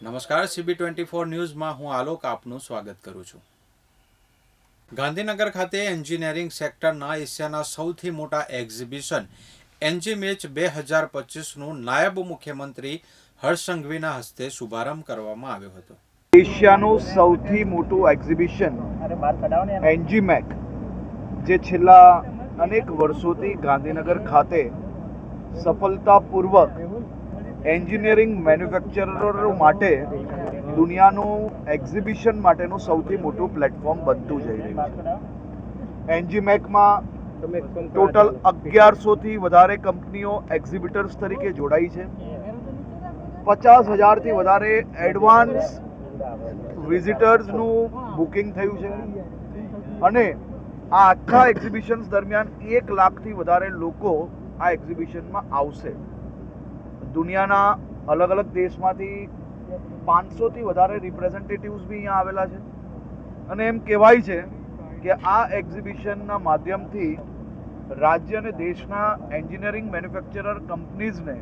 નમસ્કાર CB twenty four ન્યૂઝમાં હું આલોક આપનું સ્વાગત કરું છું. ગાંધીનગર ખાતે એન્જિનિયરિંગ સેક્ટરના એશિયાના સૌથી મોટા એક્ઝિબિશન, એન્જી મેચ બે હજાર પચીસનું નાયબ મુખ્યમંત્રી હર્ષ સંઘવીના હસ્તે શુભારંભ કરવામાં આવ્યો હતો. એશિયાનું સૌથી મોટું એક્ઝિબિશન, એનજી મેક, જે છેલ્લા અનેક વર્ષોથી ગાંધીનગર ખાતે સફળતાપૂર્વક એન્જિનિયરિંગ મેન્યુફેક્ચરરો માટે દુનિયાનું એક્ઝિબિશન માટેનું સૌથી મોટું પ્લેટફોર્મ બનતું જઈ રહ્યું છે. એન્જીમેકમાં ટોટલ અગિયારસોથી વધારે કંપનીઓ એક્ઝિબિટર્સ તરીકે જોડાઈ છે. પચાસ હજારથી વધારે એડવાન્સ વિઝિટર્સનું બુકિંગ થયું છે. અને આ આખા એક્ઝિબિશન્સ દરમિયાન એક લાખથી વધારે લોકો આ એક્ઝિબિશનમાં આવશે. દુનિયાના અલગ અલગ દેશમાંથી પાંચસોથી વધારે રિપ્રેઝેન્ટેટિવ્સ બી અહીંયા આવેલા છે. અને એમ કહેવાય છે કે આ એક્ઝિબિશનના માધ્યમથી રાજ્ય અને દેશના એન્જિનિયરિંગ મેન્યુફેક્ચરર કંપનીઝને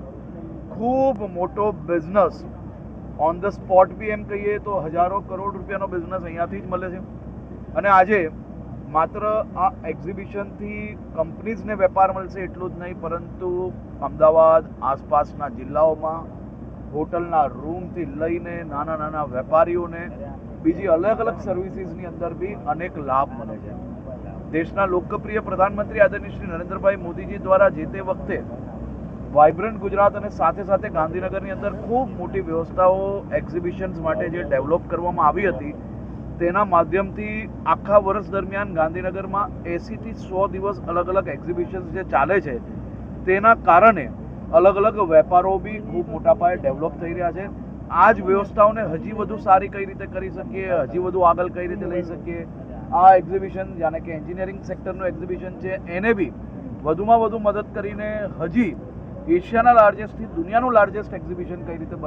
ખૂબ મોટો બિઝનેસ ઓન ધ સ્પોટ બી એમ કહીએ તો હજારો કરોડ રૂપિયાનો બિઝનેસ અહીંયાથી જ મળે છે. અને આજે માત્ર આ એક્ઝિબિશનથી કંપનીઝને વેપાર મળશે એટલું જ નહીં, પરંતુ અમદાવાદ, આસપાસના જિલ્લાઓમાં, હોટલના રૂમથી લઈને નાના નાના વેપારીઓને બીજી અલગ અલગ સર્વિસીસની અંદર બી અનેક લાભ મળે છે. દેશના લોકપ્રિય પ્રધાનમંત્રી આદરણીય શ્રી નરેન્દ્રભાઈ મોદીજી દ્વારા જે તે વખતે વાઇબ્રન્ટ ગુજરાત અને સાથે સાથે ગાંધીનગરની અંદર ખૂબ મોટી વ્યવસ્થાઓ એક્ઝિબિશન્સ માટે જે ડેવલપ કરવામાં આવી હતી તેના માધ્યમથી આખા વર્ષ દરમિયાન ગાંધીનગરમાં એંસીથી સો દિવસ અલગ અલગ એક્ઝિબિશન્સ જે ચાલે છે, તેના કારણે અલગ અલગ વેપારો બી ખૂબ મોટા પાયે ડેવલપ થઈ રહ્યા છે. આ જ વ્યવસ્થાઓને હજી વધુ સારી કઈ રીતે કરી શકીએ, હજી વધુ આગળ કઈ રીતે લઈ શકીએ? આ એક્ઝિબિશન જાણે કે એન્જિનિયરિંગ સેક્ટરનું એક્ઝિબિશન છે, એને બી વધુમાં વધુ મદદ કરીને હજી એશિયાના લાર્જેસ્ટથી દુનિયાનું લાર્જેસ્ટ એક્ઝિબિશન કઈ રીતે